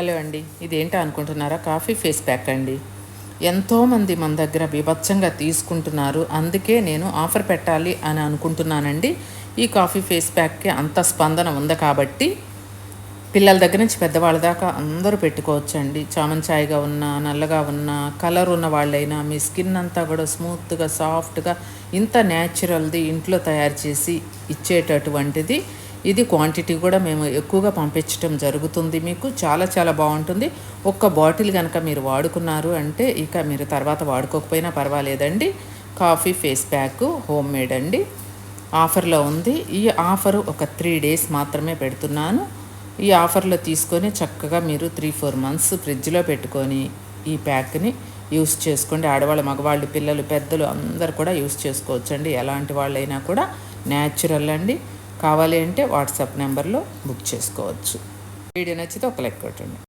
Hello అండి ఇదేంటో అనుకుంటున్నారా? కాఫీ ఫేస్ ప్యాక్ అండి. ఎంతోమంది మన దగ్గర బీభత్సంగా తీసుకుంటున్నారు అందుకే నేను ఆఫర్ పెట్టాలి అని అనుకుంటున్నానండి. ఈ కాఫీ ఫేస్ ప్యాక్కి అంత స్పందన ఉంది కాబట్టి పిల్లల దగ్గర నుంచి పెద్దవాళ్ళ దాకా అందరూ పెట్టుకోవచ్చండి. చామంచాయిగా ఉన్న నల్లగా ఉన్న కలర్ ఉన్న వాళ్ళైనా మీ స్కిన్ అంతా కూడా స్మూత్గా సాఫ్ట్గా ఇంత న్యాచురల్ది ఇంట్లో తయారు చేసి ఇచ్చేటటువంటిది ఇది క్వాంటిటీ కూడా మేము ఎక్కువగా పంపించడం జరుగుతుంది మీకు. చాలా చాలా బాగుంటుంది. ఒక్క బాటిల్ కనుక మీరు వాడుకున్నారు అంటే ఇక మీరు తర్వాత వాడుకోకపోయినా పర్వాలేదండి. Coffee face pack home made అండి. ఆఫర్లో ఉంది. ఈ ఆఫరు ఒక త్రీ డేస్ మాత్రమే పెడుతున్నాను. ఈ ఆఫర్లో తీసుకొని చక్కగా మీరు త్రీ ఫోర్ మంత్స్ ఫ్రిడ్జ్లో పెట్టుకొని ఈ ప్యాక్ని యూస్ చేసుకోండి. ఆడవాళ్ళు మగవాళ్ళు పిల్లలు పెద్దలు అందరు కూడా యూస్ చేసుకోవచ్చండి. ఎలాంటి వాళ్ళైనా కూడా న్యాచురల్ అండి. కావాలి అంటే వాట్సాప్ నెంబర్లో బుక్ చేసుకోవచ్చు. వీడియో నచ్చితే ఒక లెక్క కొట్టండి.